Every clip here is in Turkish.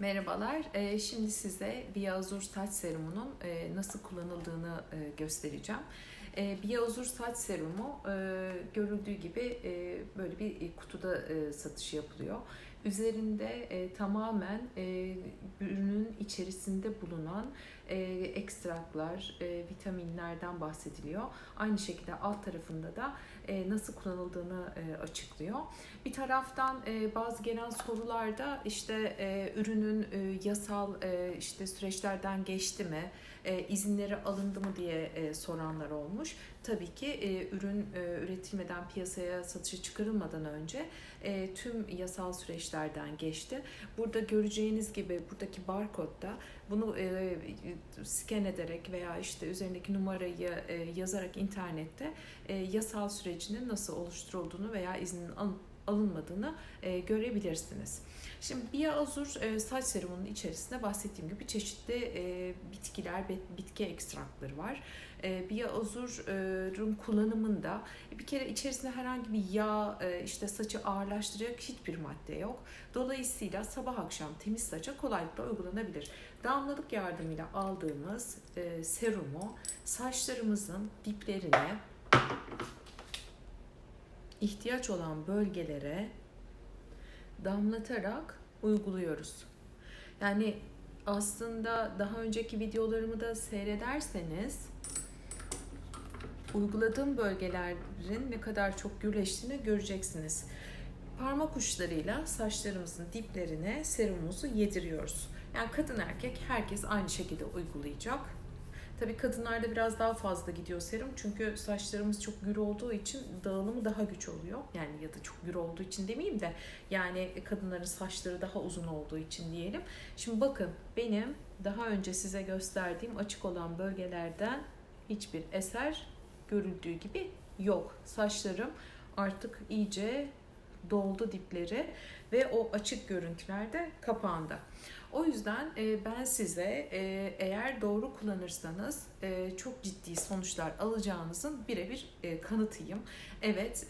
Merhabalar. Ee, Şimdi size Biazur saç serumunun e, nasıl kullanıldığını e, göstereceğim. E, Biazur saç serumu e, görüldüğü gibi böyle bir kutuda satışı yapılıyor. Üzerinde tamamen içerisinde bulunan e, ekstraklar, e, vitaminlerden bahsediliyor. Aynı şekilde alt tarafında da e, nasıl kullanıldığını e, açıklıyor. Bir taraftan e, bazı gelen sorularda işte e, ürünün e, yasal e, işte süreçlerden geçti mi, e, izinleri alındı mı diye e, soranlar olmuş. Tabii ki e, ürün e, üretilmeden piyasaya satışa çıkarılmadan önce e, tüm yasal süreçlerden geçti. Burada göreceğiniz gibi buradaki barkodda bunu e, scan ederek veya işte üzerindeki numarayı e, yazarak internette e, yasal sürecinin nasıl oluşturulduğunu veya iznin alın, alınmadığını e, görebilirsiniz. Şimdi Bia Azur e, saç serumunun içerisinde bahsettiğim gibi çeşitli e, bitkiler, bitki ekstrakları var. E, Bia Azur'un kullanımında bir kere içerisinde herhangi bir yağ, işte saçı ağırlaştıracak hiçbir madde yok. Dolayısıyla sabah akşam temiz saça kolaylıkla uygulanabilir. Damlalık yardımıyla aldığımız serumu saçlarımızın diplerine ihtiyaç olan bölgelere damlatarak uyguluyoruz. Yani aslında daha önceki videolarımı da seyrederseniz uyguladığım bölgelerin ne kadar çok gürleştiğini göreceksiniz. Parmak uçlarıyla saçlarımızın diplerine serumumuzu yediriyoruz. Yani kadın erkek herkes aynı şekilde uygulayacak. Tabii kadınlarda biraz daha fazla gidiyor serum çünkü saçlarımız çok gür olduğu için dağılımı daha güç oluyor. Yani ya da çok gür olduğu için demeyeyim de yani kadınların saçları daha uzun olduğu için diyelim. Şimdi bakın benim daha önce size gösterdiğim açık olan bölgelerden hiçbir eser görüldüğü gibi yok. Saçlarım artık iyice doldu dipleri ve o açık görüntüler de kapandı. O yüzden e, ben size e, eğer doğru kullanırsanız e, çok ciddi sonuçlar alacağınızın birebir kanıtıyım. Evet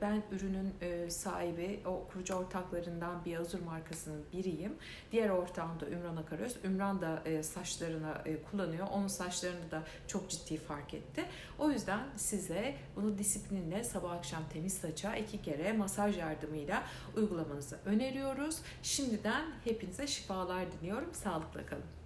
ben ürünün sahibi, o kurucu ortaklarından bir Azur markasının biriyim. Diğer ortağım da Ümran Akaröz. Ümran da saçlarına kullanıyor. Onun saçlarını da çok ciddi fark etti. O yüzden size bunu disiplinle sabah akşam temiz saça iki kere masaj yardımıyla uygulamanızı öneriyoruz. Şimdiden hepinize şifalar diliyorum. Sağlıkla kalın.